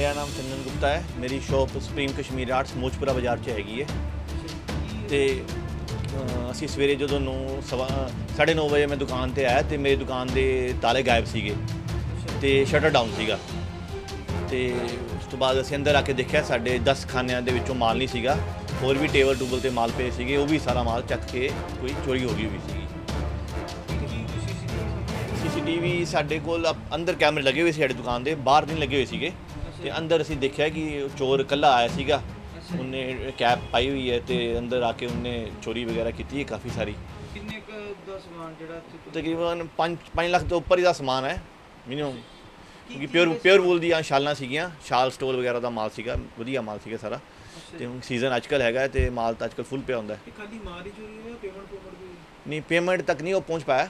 ਮੇਰਾ ਨਾਮ ਚੰਦਨ ਗੁਪਤਾ ਹੈ। ਮੇਰੀ shop supreme Kashmir arts Mochpura ਬਾਜ਼ਾਰ 'ਚ ਹੈਗੀ ਹੈ। ਤੇ ਅ, ਅਸੀਂ ਸਵੇਰੇ ਜਦੋਂ ਨੂੰ ਸਵਾ 9:30 ਵਜੇ ਮੈਂ ਦੁਕਾਨ ਤੇ ਆਇਆ ਤੇ ਮੇਰੀ ਦੁਕਾਨ ਦੇ ਤਾਲੇ ਗਾਇਬ ਸੀਗੇ ਤੇ ਸ਼ਟਰ ਡਾਊਨ ਸੀਗਾ। ਤੇ ਉਸ ਤੋਂ ਬਾਅਦ ਅਸੀਂ ਅੰਦਰ ਆ ਕੇ ਦੇਖਿਆ ਸਾਡੇ 10 ਖਾਨਿਆਂ ਦੇ ਵਿੱਚੋਂ ਮਾਲ ਨਹੀਂ ਸੀਗਾ। ਹੋਰ ਵੀ ਟੇਬਲ ਟੂਬਲ ਤੇ ਮਾਲ ਪਏ ਸੀਗੇ ਉਹ ਵੀ ਸਾਰਾ ਮਾਲ ਚੱਕ ਕੇ ਕੋਈ ਚੋਰੀ ਹੋ ਗਈ ਹੋਈ ਸੀਗੀ। ਸੀਸੀਟੀਵੀ ਸਾਡੇ ਕੋਲ ਅਪ- ਅੰਦਰ ਕੈਮਰੇ ਲੱਗੇ ਹੋਏ ਸੀ ਸਾਡੀ ਦੁਕਾਨ ਦੇ ਬਾਹਰ ਨਹੀਂ ਲੱਗੇ ਹੋਏ ਸੀਗੇ। ਤੇ ਅੰਦਰ ਅਸੀਂ ਦੇਖਿਆ ਕਿ ਚੋਰ ਇਕੱਲਾ ਆਇਆ ਸੀਗਾ। ਉਹਨੇ ਕੈਪ ਪਾਈ ਹੋਈ ਹੈ ਤੇ ਅੰਦਰ ਆ ਕੇ ਉਹਨੇ ਚੋਰੀ ਵਗੈਰਾ ਕੀਤੀ ਹੈ ਕਾਫੀ ਸਾਰੀ। ਕਿੰਨੇ ਕ ਦਾ ਸਮਾਨ ਜਿਹੜਾ ਇੱਥੇ ਤਕਰੀਬਨ 5 5 ਲੱਖ ਤੋਂ ਉੱਪਰ ਹੀ ਦਾ ਸਮਾਨ ਹੈ ਮਿਨੀਮਮ ਕਿਉਂਕਿ ਪਿਓਰ ਪਿਓਰ ਵੂਲ ਦੀਆਂ ਸ਼ਾਲਾਂ ਸੀਗੀਆਂ ਸ਼ਾਲ ਸਟੋਲ ਵਗੈਰਾ ਦਾ ਮਾਲ ਸੀਗਾ ਵਧੀਆ ਮਾਲ ਸੀਗਾ ਸਾਰਾ। ਤੇ ਹੁਣ ਸੀਜ਼ਨ ਅੱਜਕੱਲ ਹੈਗਾ ਤੇ ਮਾਲ ਤਾਂ ਅੱਜਕੱਲ ਫੁੱਲ ਪਿਆ ਹੁੰਦਾ ਹੈ। ਇਹ ਖਾਲੀ ਮਾਲ ਹੀ ਚੋਰੀ ਹੋਇਆ ਪੇਮੈਂਟ ਪੇਮੈਂਟ ਵੀ? ਨਹੀਂ ਪੇਮੈਂਟ ਤੱਕ ਨਹੀਂ ਉਹ ਪਹੁੰਚ ਪਾਇਆ।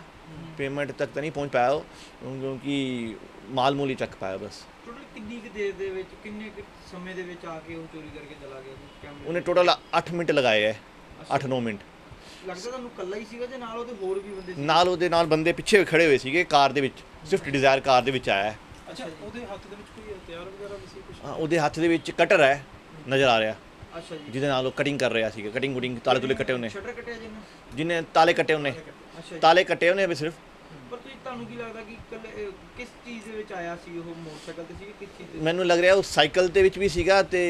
ਪੇਮੈਂਟ ਤੱਕ ਤਾਂ ਨਹੀਂ ਪਹੁੰਚ ਪਾਇਆ ਉਹ ਕਿਉਂਕਿ ਮਾਲ ਮੂਲ ਹੀ ਚੱਕ ਪਾਇਆ ਬਸ। ਕਿੰਨੀ ਕੁ ਦੇਰ ਦੇ ਵਿੱਚ ਕਿੰਨੇ ਕੁ ਸਮੇਂ ਦੇ ਵਿੱਚ ਆ ਕੇ ਉਹ ਚੋਰੀ ਕਰਕੇ ਚਲਾ ਗਿਆ ਜੀ? ਕੈਮਰੇ ਉਹਨੇ ਟੋਟਲ 8 ਮਿੰਟ ਲਗਾਏ ਹੈ 8-9 ਮਿੰਟ। ਲੱਗਦਾ ਤੁਹਾਨੂੰ ਕੱਲਾ ਹੀ ਸੀਗਾ ਜਾਂ ਨਾਲ ਉਹਦੇ ਹੋਰ ਵੀ ਬੰਦੇ ਸੀ ਨਾਲ ਉਹਦੇ ਨਾਲ ਬੰਦੇ ਪਿੱਛੇ ਖੜੇ ਹੋਏ ਸੀਗੇ ਕਾਰ ਦੇ ਵਿੱਚ ਸਵਿਫਟ ਡਿਜ਼ਾਇਰ ਕਾਰ ਦੇ ਵਿੱਚ ਆਇਆ ਹੈ ਅੱਛਾ ਉਹਦੇ ਹੱਥ ਦੇ ਵਿੱਚ ਕੋਈ ਹਥਿਆਰ ਵਗੈਰਾ ਵੀ ਸੀ ਕੁਝ ਹਾਂ, ਉਹਦੇ ਹੱਥ ਦੇ ਵਿੱਚ ਕਟਰ ਹੈ ਨਜ਼ਰ ਆ ਰਿਹਾ। ਅੱਛਾ ਜੀ। ਜਿਹਦੇ ਨਾਲ ਉਹ ਕਟਿੰਗ ਕਰ ਰਿਹਾ ਸੀਗਾ ਕਟਿੰਗ ਕੁਟਿੰਗ ਤਾਲੇ ਤੁਲੇ ਕੱਟੇ ਉਹਨੇ। ਸ਼ਟਰ ਕੱਟਿਆ ਜੀ ਨੇ ਜਿਹਨੇ ਤਾਲੇ ਕੱਟੇ ਉਹਨੇ। ਅੱਛਾ ਜੀ। ਤਾਲੇ ਕੱਟੇ ਉਹਨੇ ਵੀ ਸਿਰਫ। ਤੁਹਾਨੂੰ ਕੀ ਲੱਗਦਾ ਕਿ ਕੱਲੇ ਅਹ, ਕਿਸ ਚੀਜ਼ ਦੇ ਵਿੱਚ ਆਇਆ ਸੀ ਉਹ ਮੋਟਰਸਾਈਕਲ ਤੇ ਸੀ ਕਿ ਕਿਸ ਚੀਜ਼ ਤੇ ਮੈਨੂੰ ਲੱਗ ਰਿਹਾ ਉਹ ਸਾਈਕਲ ਦੇ ਵਿੱਚ ਵੀ ਸੀਗਾ ਤੇ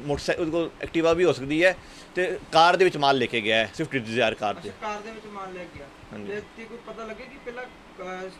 ਮੋਟਰਸਾਈਕਲ ਉਹਦੇ ਕੋਲ ਐਕਟਿਵਾ ਵੀ ਹੋ ਸਕਦੀ ਹੈ ਤੇ ਕਾਰ ਦੇ ਵਿੱਚ ਮਾਲ ਲੈ ਕੇ ਗਿਆ ਹੈ ਸਵਿਫਟ ਡਿਜ਼ਾਇਰ ਕਾਰ ਅੱਛਾ ਤੇ ਕਾਰ ਦੇ ਵਿੱਚ ਮਾਲ ਲੈ ਗਿਆ। ਹਾਂਜੀ। ਤੇ ਤੇ ਕੋਈ ਪਤਾ ਲੱਗੇ ਕਿ ਪਹਿਲਾਂ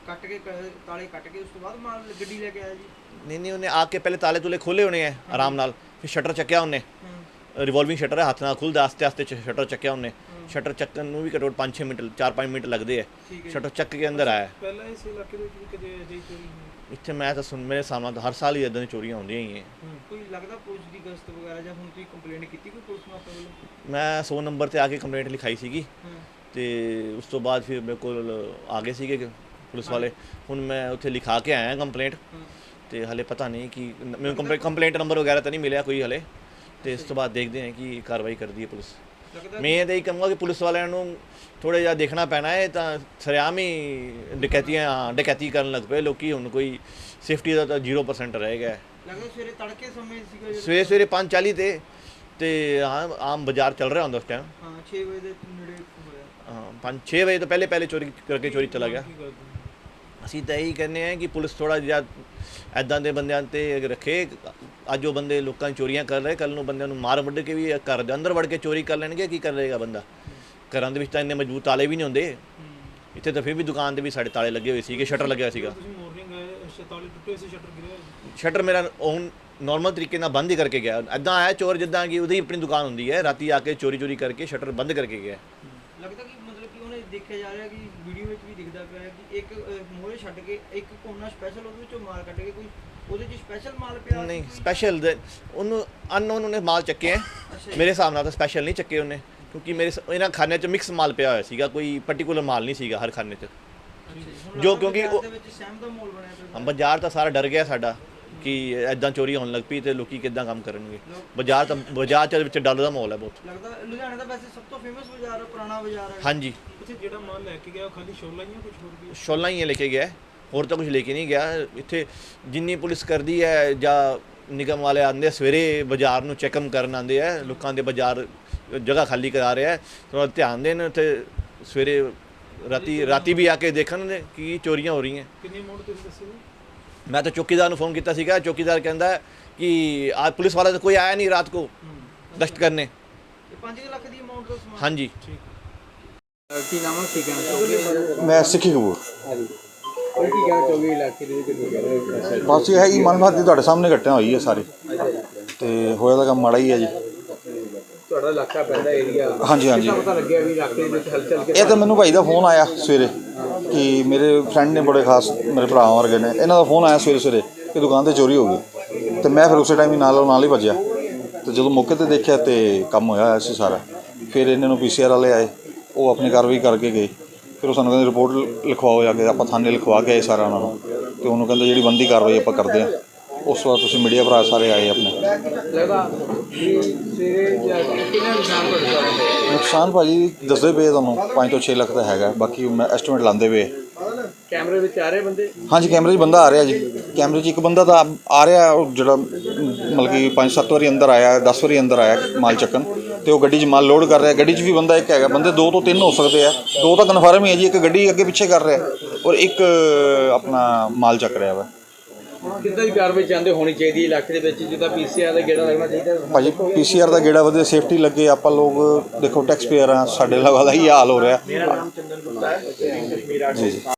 ਕੱਟ ਕੇ ਕ- ਤਾਲੇ ਕੱਟ ਕੇ ਉਸ ਤੋਂ ਬਾਅਦ ਮਾਲ ਗੱਡੀ ਲੈ ਕੇ ਆਇਆ ਜੀ? ਨਹੀਂ ਨਹੀਂ ਉਹਨੇ ਆ ਕੇ ਪਹਿਲੇ ਤਾਲੇ ਤੁਲੇ ਖੋਲੇ ਹੋਣੇ ਹੈ ਆਰਾਮ ਨਾਲ। ਫਿਰ ਸ਼ਟਰ ਚੱਕਿਆ ਉਹਨੇ। ਹੂੰ। ਰਿਵੋਲਵਿੰਗ ਸ਼ਟਰ ਹੈ ਹੱਥ ਨਾਲ ਖੁੱਲਦਾ ਆਸਤੇ ਆਸਤੇ ਸ਼ਟਰ ਚੱਕਿਆ ਉਹਨੇ। ਸ਼ਟਰ ਚੱਕਣ ਨੂੰ ਵੀ ਘੱਟੋ 5-6 ਮਿੰਟ 4-5 ਮਿੰਟ ਲੱਗਦੇ ਹੈ ਸ਼ਟਰ ਚੱਕ ਕੇ ਅੰਦਰ ਆਇਆ। ਪਹਿਲਾਂ ਇਸ ਇਲਾਕੇ ਦੇ ਵਿੱਚ ਵੀ ਕਦੇ ਅਜਿਹੀ ਚੋਰੀ ਹੋਈ? ਇੱਥੇ ਮੈਂ ਤਾਂ ਸੁਣ ਮੇਰੇ ਸਾਹਮਣੇ ਤਾਂ ਹਰ ਸਾਲ ਹੀ ਇਦਾਂ ਦੀਆਂ ਚੋਰੀਆਂ ਹੁੰਦੀਆਂ ਹੀ ਹੈ ਕੋਈ ਲੱਗਦਾ ਪੁਲਿਸ ਦੀ ਗਸ਼ਤ ਵਗੈਰਾ ਜਾਂ ਹੁਣ ਤੁਸੀਂ ਕੰਪਲੇਂਟ ਕੀਤੀ ਕੋਈ ਪੁਲਿਸ ਨੂੰ ਆਪਣੇ ਵੱਲੋਂ? ਮੈਂ 100 ਨੰਬਰ ਤੇ ਆ ਕੇ ਕੰਪਲੇਂਟ ਲਿਖਾਈ ਸੀਗੀ। ਤੇ ਉਸ ਤੋਂ ਬਾਅਦ ਫਿਰ ਮੇਰੇ ਕੋਲ ਆ ਗਏ ਸੀਗੇ ਪੁਲਿਸ ਵਾਲੇ। ਹੁਣ ਮੈਂ ਉੱਥੇ ਲਿਖਾ ਕੇ ਆਇਆ ਕੰਪਲੇਂਟ ਤੇ ਹਲੇ ਪਤਾ ਨਹੀਂ ਕਿ ਮੈਨੂੰ ਕੰਪਲੇਂਟ ਨੰਬਰ ਵਗੈਰਾ ਤਾਂ ਨਹੀਂ ਮਿਲਿਆ ਕੋਈ ਹਲੇ। ਤੇ ਇਸ ਤੋਂ ਬਾਅਦ ਦੇਖਦੇ ਹਾਂ ਕਿ ਕਾਰਵਾਈ ਕਰਦੀ ਹੈ ਪੁਲਿਸ। ਮੈਂ ਇਹ ਤਾਂ ਹੀ ਕਹਾਂਗਾ ਕਿ ਪੁਲਿਸ ਵਾਲਿਆਂ ਨੂੰ ਥੋੜਾ ਜਿਹਾ ਦੇਖਣਾ ਪੈਣਾ ਹੈ ਤਾਂ ਸਰਿਆਮ ਹੀ ਡਕੈਤੀਆਂ ਡਕੈਤੀ ਕਰਨ ਲੱਗ ਪਏ। ਲੋਕੀ ਹੁਣ ਕੋਈ ਸੇਫਟੀ ਦਾ ਤਾਂ 0% ਰਹਿ ਗਿਆ ਹੈ। ਲੱਗਦਾ ਸਵੇਰੇ ਤੜਕੇ ਸਮੇਂ ਸੀਗਾ ਜਦੋਂ ਸਵੇਰੇ ਸਵੇਰੇ 5:40 ਤੇ ਤੇ ਹਾਂ ਆਮ ਬਾਜ਼ਾਰ ਚੱਲ ਰਿਹਾ ਹੁੰਦਾ ਉਸ ਟਾਈਮ ਹਾਂ 6 ਵਜੇ ਦੇ ਨੇੜੇ ਹੋਇਆ। ਹਾਂ 5-6 ਵਜੇ ਤੋਂ ਪਹਿਲੇ ਪਹਿਲੇ ਚੋਰੀ ਕਰਕੇ ਚੋਰੀ ਚਲਾ ਗਿਆ। ਕੀ ਕਰਦੇ ਅਸੀਂ ਤਾਂ ਇਹੀ ਕਹਿੰਦੇ ਆ ਕਿ ਪੁਲਿਸ ਥੋੜਾ ਜਿਹਾ ਐਦਾਂ ਦੇ ਬੰਦਿਆਂ ਤੇ ਰੱਖੇ। ਅੱਜ ਉਹ ਬੰਦੇ ਲੋਕਾਂ ਦੀ ਚੋਰੀਆਂ ਕਰ ਰਹੇ ਕੱਲ ਨੂੰ ਬੰਦਿਆਂ ਨੂੰ ਮਾਰ ਵੱਢ ਕੇ ਵੀ ਘਰ ਦੇ ਅੰਦਰ ਵੜ ਕੇ ਚੋਰੀ ਕਰ ਲੈਣਗੇ ਕੀ ਕਰ ਬੰਦਾ? ਘਰਾਂ ਦੇ ਵਿੱਚ ਤਾਂ ਇੰਨੇ ਮਜ਼ਬੂਤ ਤਾਲੇ ਵੀ ਨਹੀਂ ਹੁੰਦੇ। ਇੱਥੇ ਤਾਂ ਫਿਰ ਵੀ ਦੁਕਾਨ ਤੇ ਵੀ ਸਾਡੇ ਤਾਲੇ ਲੱਗੇ ਹੋਏ ਸੀਗੇ ਸ਼ਟਰ ਲੱਗਿਆ ਸੀਗਾ। ਤੁਸੀਂ ਮਾਰਨਿੰਗ ਆਏ ਤਾਲੇ ਟੁੱਟੇ ਸੀ ਸ਼ਟਰ ਮੇਰਾ ਔਨ ਨਾਰਮਲ ਤਰੀਕੇ ਨਾਲ ਬੰਦ ਹੀ ਕਰਕੇ ਗਿਆ। ਐਦਾਂ ਆਇਆ ਚੋਰ ਜਿੱਦਾਂ ਕਿ ਉਹਦੀ ਆਪਣੀ ਦੁਕਾਨ ਹੁੰਦੀ ਹੈ ਰਾਤੀ ਆ ਕੇ ਚੋਰੀ ਚੋਰੀ ਕਰਕੇ ਸ਼ਟਰ ਬੰਦ ਕਰਕੇ ਗਿਆ। ਲੱਗਦਾ ਕਿ ਉਹਨੇ ਦੇਖਿਆ ਜਾ ਰਿਹਾ ਕਿ ਵੀਡੀਓ ਵਿੱਚ ਵੀ ਦਿਖਦਾ ਪਿਆ ਹੈ ਕਿ ਇੱਕ ਮੋਹਰੇ ਛੱਡ ਕੇ ਇੱਕ ਕੋਨਾ ਸਪੈਸ਼ਲ ਉਹਦੇ ਵਿੱਚੋਂ ਮਾਲ ਕੱਢ ਕੇ ਕੋਈ ਉਹਦੇ 'ਚ ਸਪੈਸ਼ਲ ਮਾਲ ਪਿਆ ਨਹੀਂ? ਸਪੈਸ਼ਲ ਉਹਨੂੰ ਅਨਨੋਨ ਉਹਨੇ ਮਾਲ ਚੱਕੇ ਹੈ ਅੱਛਾ ਜੀ। ਮੇਰੇ ਹਿਸਾਬ ਨਾਲ ਤਾਂ ਸਪੈਸ਼ਲ ਨਹੀਂ ਚੱਕੇ ਉਹਨੇ ਕਿਉਂਕਿ ਮੇਰੇ ਇਹਨਾਂ ਖਾਨੇ 'ਚ ਮਿਕਸ ਮਾਲ ਪਿਆ ਹੋਇਆ ਸੀਗਾ ਕੋਈ ਪਾਰਟਿਕੂਲਰ ਮਾਲ ਨਹੀਂ ਸੀਗਾ ਹਰ ਖਾਨੇ 'ਚ ਜੀ। ਕਿਉਂਕਿ ਬਾਜ਼ਾਰ ਤਾਂ ਸਾਰਾ ਡਰ ਗਿਆ ਸਾਡਾ ਕਿ ਐਦਾਂ ਚੋਰੀ ਹੋਣ ਲੱਗ ਪਈ ਤੇ ਲੋਕੀ ਕਿੱਦਾਂ ਕੰਮ ਕਰਨਗੇ ਬਾਜ਼ਾਰ ਤਾਂ ਬਾਜ਼ਾਰ 'ਚ ਵਿੱਚ ਡਰ ਦਾ ਮਾਹੌਲ ਹੈ ਬਹੁਤ ਲੱਗਦਾ ਲੁਧਿਆਣੇ ਦਾ ਵੈਸੇ ਸਭ ਤੋਂ ਫੇਮਸ ਬਾਜ਼ਾਰ ਹੈ ਪੁਰਾਣਾ ਬਾਜ਼ਾਰ ਹੈ ਹਾਂਜੀ ਸ਼ੋਲਾ ਹੀ ਆ ਕੁਝ ਹੋਰ ਗਿਆ। ਹੋਰ ਤਾਂ ਕੁਝ ਲੈ ਕੇ ਨਹੀਂ ਗਿਆ। ਇੱਥੇ ਜਿੰਨੀ ਪੁਲਿਸ ਕਰਦੀ ਹੈ ਜਾਂ ਨਿਗਮ ਵਾਲੇ ਆਂਦੇ ਸਵੇਰੇ ਬਾਜ਼ਾਰ ਨੂੰ ਚੈੱਕਅਪ ਕਰਨ ਆਂਦੇ ਆ ਲੋਕਾਂ ਦੇ ਬਾਜ਼ਾਰ ਜਗ੍ਹਾ ਖਾਲੀ ਕਰਾ ਰਿਹਾ ਥੋੜਾ ਧਿਆਨ ਦੇਣ ਤੇ ਸਵੇਰੇ ਰਾਤੀ ਰਾਤੀ ਵੀ ਆ ਕੇ ਦੇਖਣ ਕਿ ਚੋਰੀਆਂ ਹੋ ਰਹੀਆਂ। ਕਿੰਨੇ ਮੋੜ ਤੁਸੀਂ ਦੱਸੇ ਮੈਂ ਤਾਂ ਚੌਕੀਦਾਰ ਨੂੰ ਫੋਨ ਕੀਤਾ ਸੀਗਾ। ਚੌਕੀਦਾਰ ਕਹਿੰਦਾ ਕਿ ਆਜ ਪੁਲਿਸ ਵਾਲਾ ਤਾਂ ਕੋਈ ਆਇਆ ਨਹੀਂ ਰਾਤ ਕੋ ਦਸ਼ਤ ਕਰਨੇ। ਹਾਂਜੀ। ਕੀ ਨਾਮ ਹੈ ਕੀ ਕਹਿਣਾ ਚਾਹੋਗੇ? ਮੈਂ ਸਿੱਖੀ ਉਹ ਕੀ ਕਹਿਣਾ ਚਾਹੋਗੇ ਇਲਾਕੇ ਦੇ ਵਿੱਚ ਬਸ ਇਹ ਹੈ ਜੀ ਮਨਮਤ ਦੀ ਤੁਹਾਡੇ ਸਾਹਮਣੇ ਘਟਨਾ ਹੋਈ ਹੈ ਸਾਰੀ। ਤੇ ਹੋਇਆ ਤਾਂ ਕੰਮ ਮਾੜਾ ਹੀ ਹੈ ਜੀ। ਤੁਹਾਡਾ ਇਲਾਕਾ ਪੈਂਦਾ ਏਰੀਆ ਹਾਂਜੀ ਹਾਂਜੀ। ਪਤਾ ਲੱਗਿਆ ਵੀ ਇਲਾਕੇ ਦੇ ਵਿੱਚ ਹਲਚਲ ਇਹ ਤਾਂ ਮੈਨੂੰ ਭਾਈ ਦਾ ਫੋਨ ਆਇਆ ਸਵੇਰੇ ਕਿ ਮੇਰੇ ਫਰੈਂਡ ਨੇ ਬੜੇ ਖਾਸ ਮੇਰੇ ਭਰਾ ਵਰਗੇ ਨੇ ਇਹਨਾਂ ਦਾ ਫੋਨ ਆਇਆ ਸਵੇਰੇ ਸਵੇਰੇ ਕਿ ਦੁਕਾਨ ਤੇ ਚੋਰੀ ਹੋ ਗਈ। ਤੇ ਮੈਂ ਫਿਰ ਉਸੇ ਟਾਈਮ ਹੀ ਨਾਲ ਨਾਲ ਹੀ ਭੱਜਿਆ। ਤੇ ਜਦੋਂ ਮੌਕੇ ਤੇ ਦੇਖਿਆ ਤੇ ਕੰਮ ਹੋਇਆ ਹੋਇਆ ਸੀ ਸਾਰਾ। ਫਿਰ ਇਹਨਾਂ ਨੂੰ ਪੀਸੀਆਰ ਵਾਲੇ ਆਏ। ਉਹ ਆਪਣੀ ਕਾਰਵਾਈ ਕਰਕੇ ਗਏ। ਫਿਰ ਉਹ ਸਾਨੂੰ ਕਹਿੰਦੇ ਰਿਪੋਰਟ ਲਿਖਵਾਓ ਜਾ ਕੇ ਆਪਾਂ ਥਾਣੇ ਲਿਖਵਾ ਕੇ ਆਏ ਸਾਰਾ ਉਹਨਾਂ ਨੂੰ। ਤੇ ਉਹਨੂੰ ਕਹਿੰਦੇ ਜਿਹੜੀ ਬੰਦੀ ਕਾਰਵਾਈ ਆਪਾਂ ਕਰਦੇ ਆ ਉਸ ਤੋਂ ਬਾਅਦ ਤੁਸੀਂ ਮੀਡੀਆ ਭਰਾ ਸਾਰੇ ਆਏ ਆਪਣੇ। ਨੁਕਸਾਨ ਭਾਜੀ ਦੱਸਦੇ ਪਏ ਤੁਹਾਨੂੰ 5 ਤੋਂ 6 ਲੱਖ ਦਾ ਹੈਗਾ ਬਾਕੀ ਮੈਂ ਐਸਟੀਮੇਟ ਲਾਉਂਦੇ ਪਏ ਕੈਮਰੇ ਵਿੱਚ ਆ ਰਹੇ ਬੰਦੇ? ਹਾਂਜੀ ਕੈਮਰੇ 'ਚ ਬੰਦਾ ਆ ਰਿਹਾ ਜੀ। ਕੈਮਰੇ 'ਚ ਇੱਕ ਬੰਦਾ ਤਾਂ ਆ ਰਿਹਾ ਉਹ ਜਿਹੜਾ ਮਤਲਬ ਕਿ 5-7 ਵਾਰੀ ਅੰਦਰ ਆਇਆ 10 ਵਾਰੀ ਅੰਦਰ ਆਇਆ ਮਾਲ ਚੱਕਣ। ਤੇ ਉਹ ਗੱਡੀ 'ਚ ਮਾਲ ਲੋਡ ਕਰ ਰਿਹਾ ਗੱਡੀ 'ਚ ਵੀ ਬੰਦਾ ਇੱਕ ਹੈਗਾ ਬੰਦੇ ਦੋ ਤੋਂ ਤਿੰਨ ਹੋ ਸਕਦੇ ਆ। ਦੋ ਤਾਂ ਕਨਫਰਮ ਹੀ ਹੈ ਜੀ ਇੱਕ ਗੱਡੀ ਅੱਗੇ ਪਿੱਛੇ ਕਰ ਰਿਹਾ ਔਰ ਇੱਕ ਆਪਣਾ ਮਾਲ ਚੱਕ ਰਿਹਾ ਵਾ। ਕਿੱਦਾਂ ਦੀ ਕਾਰਵਾਈ ਚਾਹੁੰਦੇ ਹੋਣੀ ਚਾਹੀਦੀ ਹੈ ਇਲਾਕੇ ਦੇ ਵਿੱਚ ਜਿੱਦਾਂ ਪੀਸੀਆਰ ਦਾ ਗੇੜਾ ਲੱਗਣਾ ਚਾਹੀਦਾ। ਭਾਜੀ ਪੀਸੀਆਰ ਦਾ ਗੇੜਾ ਵਧੀਆ ਸੇਫਟੀ ਲੱਗੇ ਆਪਾਂ ਲੋਕ ਦੇਖੋ ਟੈਕਸ ਪੇਅਰ ਆ ਸਾਡੇ ਲਗਾ ਦਾ ਹੀ ਹਾਲ ਹੋ ਰਿਹਾ। ਮੇਰਾ ਨਾਮ ਚੰਦਨ ਗੁਪਤਾ ਹੈ ਕਸ਼ਮੀਰ ਆਰਟਸ